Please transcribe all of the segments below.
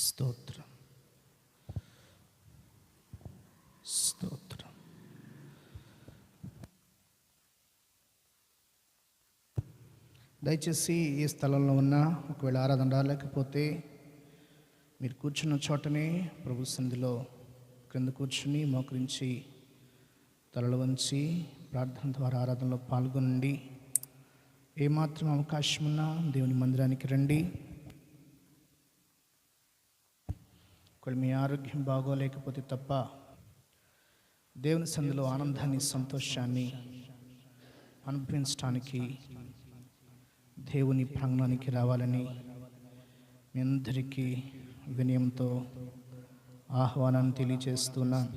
స్తోత్రం స్తోత్రం దయచేసి ఈ స్థలంలో ఉన్న ఒకవేళ ఆరాధన రాలేకపోతే మీరు కూర్చున్న చోటనే ప్రభు సంధిలో క్రింద కూర్చుని మోకరించి తలలు వంచి ప్రార్థన ద్వారా ఆరాధనలో పాల్గొనండి. ఏమాత్రం అవకాశం ఉన్నా దేవుని మందిరానికి రండి. ఒకవేళ మీ ఆరోగ్యం బాగోలేకపోతే తప్ప దేవుని సందులో ఆనందాన్ని సంతోషాన్ని అనుభవించడానికి దేవుని ప్రాంగణానికి రావాలని మీ అందరికీ వినయంతో ఆహ్వానాన్ని తెలియజేస్తున్నాను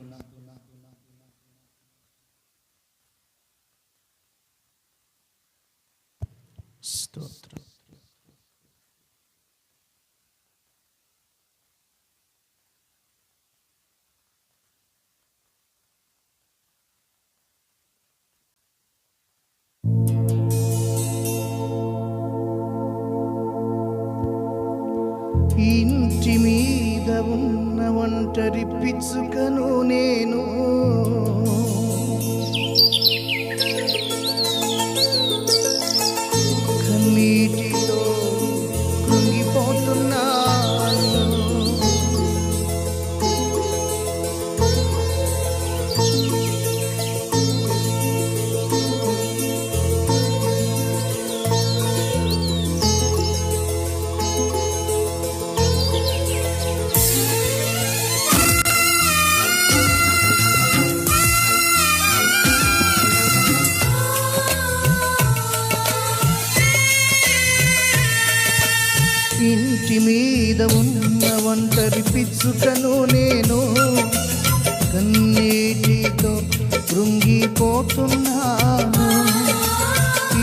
స్తోత్రం. ఉన్న ఒంటరి పిచ్చుకను నేను ఇంటి మీద ఉన్న ఒంటరి పిచ్చుకను నేను కన్నీటితో కృంగిపోతున్నాను.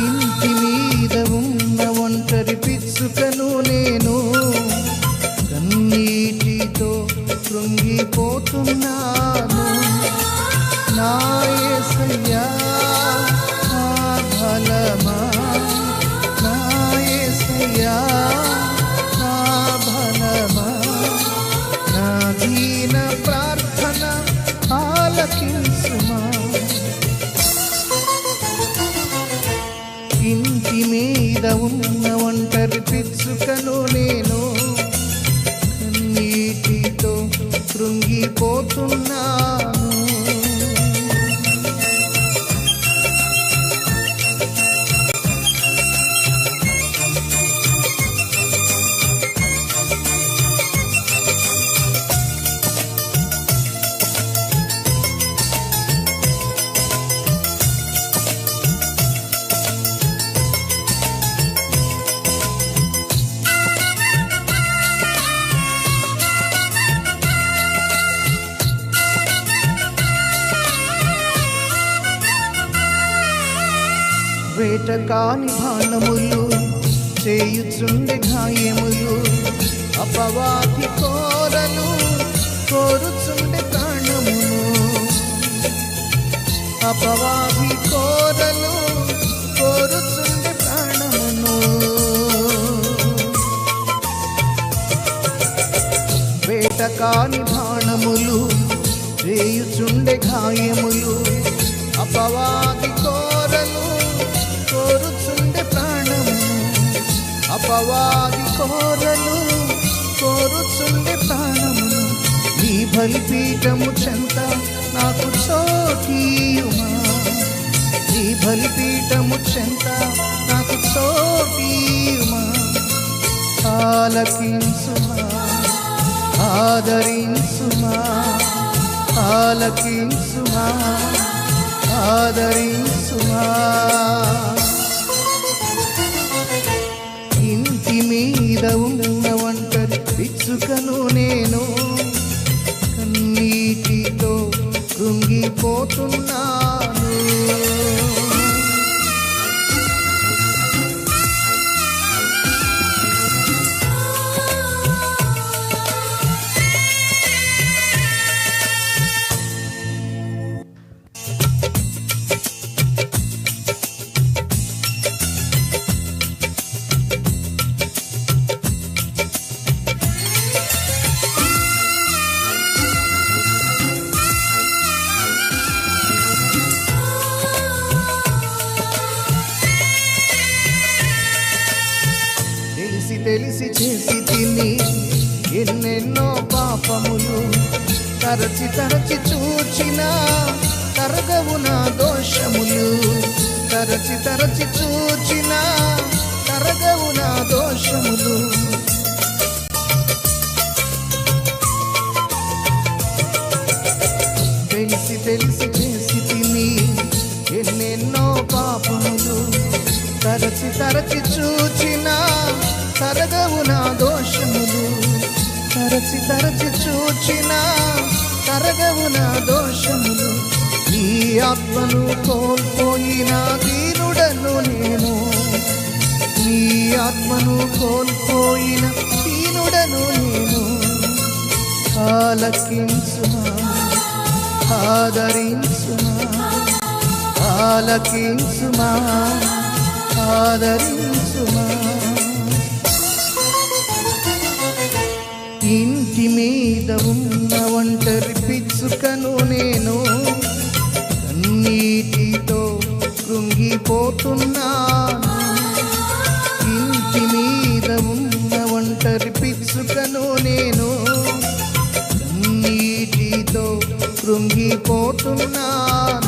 ఇంటి మీద ఉన్న ఒంటరి పిచ్చుకను నేను కన్నీటితో కృంగిపోతున్నాను. నాయసయ్యా మీద ఉన్న ఒంటరి పిచ్చుకను నేను కన్నీటితో కృంగిపోతున్నా. వేట కాని బాణములు చేయుచుండె గాయములు అపవాది కోరలు కోరుచుండె ప్రాణమును అపవాది కోరలు కోరుచుండె ప్రాణమును వేట కాని బాణములు చేయుచుండె గాయములు అపవాది కో అపవాది కోరలు కోరుచుండె ప్రాణమును నీ బలిపీఠము చెంత నాకు చోటీయుమా. నీ బలిపీఠము చెంత నాకు చోటీయుమా. ఆలకించుమా ఆదరించుమా ఆలకించుమా ఆదరించుమా. మీద ఉన్న ఒంటరి పిచ్చుకను నేను కన్నీటితో కృంగిపోతున్నాను. తరచి తరచి చూచిన తరగవు నా దోషములు. తరచి తరచి చూచిన తరగవు నా దోషములు. తెలిసి తెలిసి చేసి తిని ఎన్నెన్నో పాపములు. తరచి తరచి చూచిన తరగవు నా దోషములు. తరచి తరచి చూచిన తరగవు నా దోషములు. ఈ ఆత్మను కోల్పోయిన దీనుడను నేను. ఈ ఆత్మను కోల్పోయిన దీనుడను నేను. ఆలకించుమా? ఆదరించుమా? ఆలకించుమా? ఆదరించుమా? మీద ఉన్న ఒంటరి పిచ్చుకను నేను కన్నీటితో కృంగిపోతున్నాను. ఇంటి మీద ఉన్న ఒంటరి పిచ్చుకను నేను నీటితో కృంగిపోతున్నాను.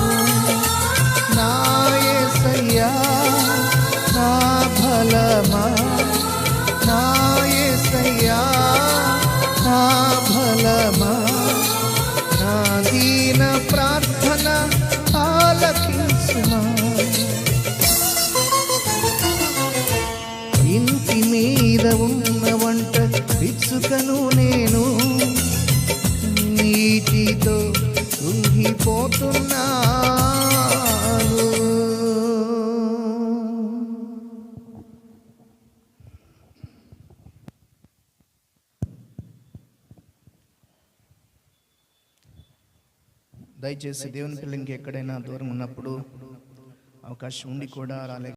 దయచేసి దేవుని పిల్లలకి ఎక్కడైనా దూరం ఉన్నప్పుడు అవకాశం ఉండి కూడా రాలే